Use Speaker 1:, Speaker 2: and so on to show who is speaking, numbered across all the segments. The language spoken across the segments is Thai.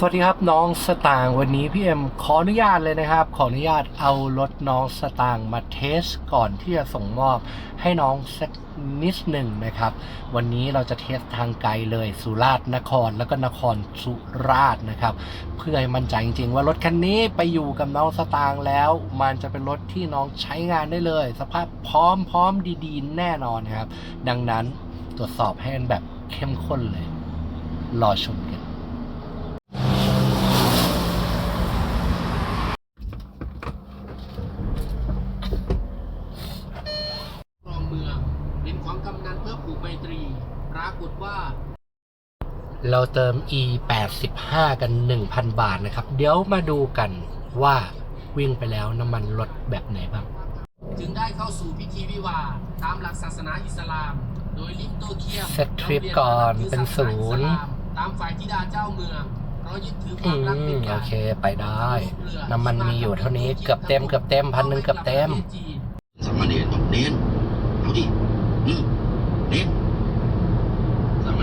Speaker 1: สวัสดีครับน้องสตางค์วันนี้พี่เอ็มขออนุญาตเลยนะครับ ขออนุญาตเอารถน้องสตางค์มาเทสก่อนที่จะส่งมอบให้น้องสักนิดหนึ่งนะครับ วันนี้เราจะเทสทางไกลเลยสุราษฎร์นครแล้วก็นครสุราษฎร์นะครับ เพื่อให้มั่นใจจริงๆ ว่ารถคันนี้ไปอยู่กับน้องสตางค์แล้ว มันจะเป็นรถที่น้องใช้งานได้เลย สภาพพร้อมพร้อมดีๆ แน่นอนนะครับ ดังนั้นตรวจสอบให้มันแบบเข้มข้นเลย รอชมกัน
Speaker 2: ครองเมืองเป็นของกำนันเพื่อผูกไมตรี ป รากฏว่า
Speaker 1: เราเติม e 85กัน 1,000 บาทนะครับ เดี๋ยวมาดูกันว่าวิ่งไปแล้วน้ำมันลดแบบไหนบ้าง
Speaker 2: จึงได้เข้าสู่พิธีวิวาห์ตามหลักศาสนาอิสลาม โดยลิฟโตเคียม
Speaker 1: เซ็ตทริปก่อนเป็นศูนย์
Speaker 2: ตามฝ่ายธิดาเจ้าเมืองเพราะยึดถือค
Speaker 1: อื
Speaker 2: วามรักเป็
Speaker 1: ม
Speaker 2: นกา
Speaker 1: โอ
Speaker 2: ร
Speaker 1: เคไปได้ น้ำมันมีอยู่เท่านี้เกือบเต็มเกือบเต็มพันหนึ่งเกือบเต็ม
Speaker 3: สามเณรบอกเน้นเอาดิอืมเน้นสาม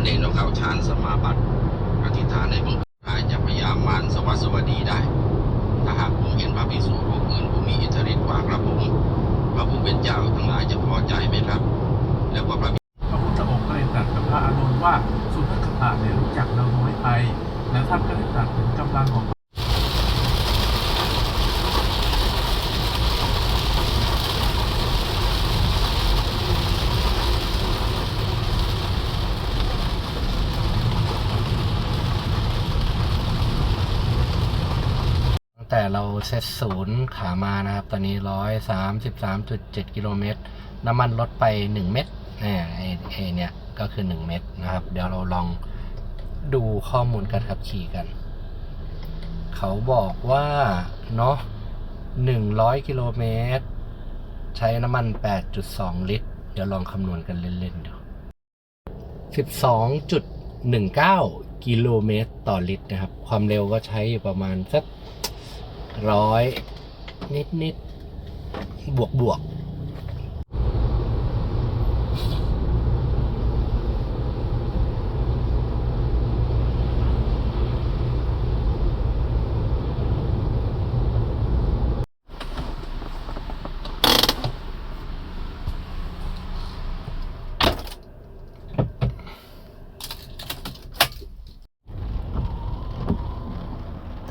Speaker 3: เณรต้องเข้าฌานสมาบัติอธิษฐานในบังกายจะพยายามมารสวัสดีได้ ถ้าหากผมเห็นพระภิกษุรูปอื่นผู้มีอิทธิฤทธิ์กว่าครับผมพระผู้เป็นเจ้าทั้งหลายจะพอใจไหมครับ แล้วก็พระ
Speaker 4: พระพุทธองค์ก็เลยตรัสกับพระอานนท์ว่าสุนัขตาเนี่ยรู้จักเราน้อยไป และท่านก็ได้ตรัสถึงกำลังของ
Speaker 1: แต่เราเซตศูนย์ขามานะครับ ตอนนี้ร้อยสามสิบสามจุดเจ็ดกิโลเมตร น้ำมันลดไปหนึ่งเม็ดเนี่ยไอไอเนี่ยก็คือหนึ่งเม็ดนะครับ เดี๋ยวเราลองดูข้อมูลการขับขี่กัน เขาบอกว่าเนาะหนึ่งร้อยกิโลเมตร ใช้น้ำมันแปดจุดสองลิตร เดี๋ยวลองคำนวณกันเล่นๆดูสิบสองจุดหนึ่งเก้ากิโลเมตรต่อลิตรนะครับ ความเร็วก็ใช้อยู่ประมาณสัก ร้อยนิดนิดบวกบวก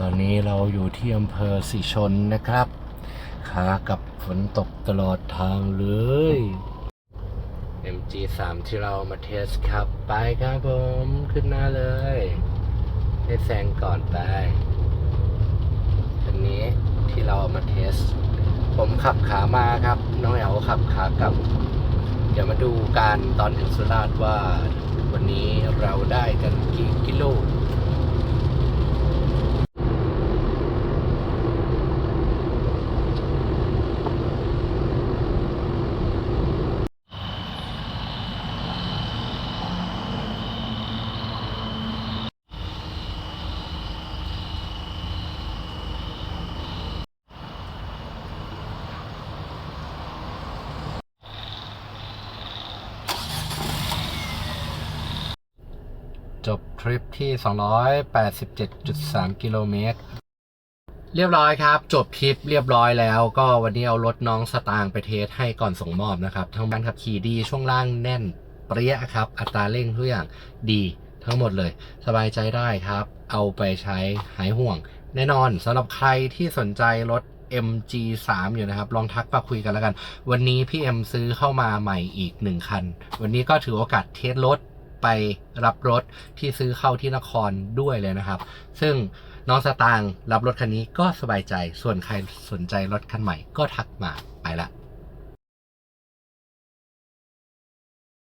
Speaker 1: ตอนนี้เราอยู่ที่อำเภอสิชนนะครับขากับฝนตกตลอดทางเลย MG3 ที่เรามาเทสครับ ไปครับผม ขึ้นหน้าเลย ให้แซงก่อนไปอันนี้ที่เราเอามาเทส ผมขับขามาครับ น้องแอลขับขากลับ เดี๋ยวมาดูการตอนถึงสุราษฎร์ว่า วันนี้เราได้กันกี่กิโล จบทริปที่ 287.3 กิโลเมตร เรียบร้อยครับ จบทริปเรียบร้อยแล้ว ก็วันนี้เอารถน้องสตางค์ไปเทสให้ก่อนส่งมอบนะครับ ทั้งบ้านขับขี่ดีช่วงล่างแน่นเปรี้ยครับ อัตราเร่งทุกอย่างดีทั้งหมดเลย สบายใจได้ครับ เอาไปใช้หายห่วง แน่นอนสำหรับใครที่สนใจรถ MG3 อยู่นะครับ ลองทักมาคุยกันแล้วกัน วันนี้พี่เอ็มซื้อเข้ามาใหม่อีกหนึ่งคัน วันนี้ก็ถือโอกาสเทสรถ ไปรับรถที่ซื้อเข้าที่นครด้วยเลยนะครับ ซึ่งน้องสตางค์รับรถคันนี้ก็สบายใจ ส่วนใครสนใจรถคันใหม่ก็ทักมาไปละ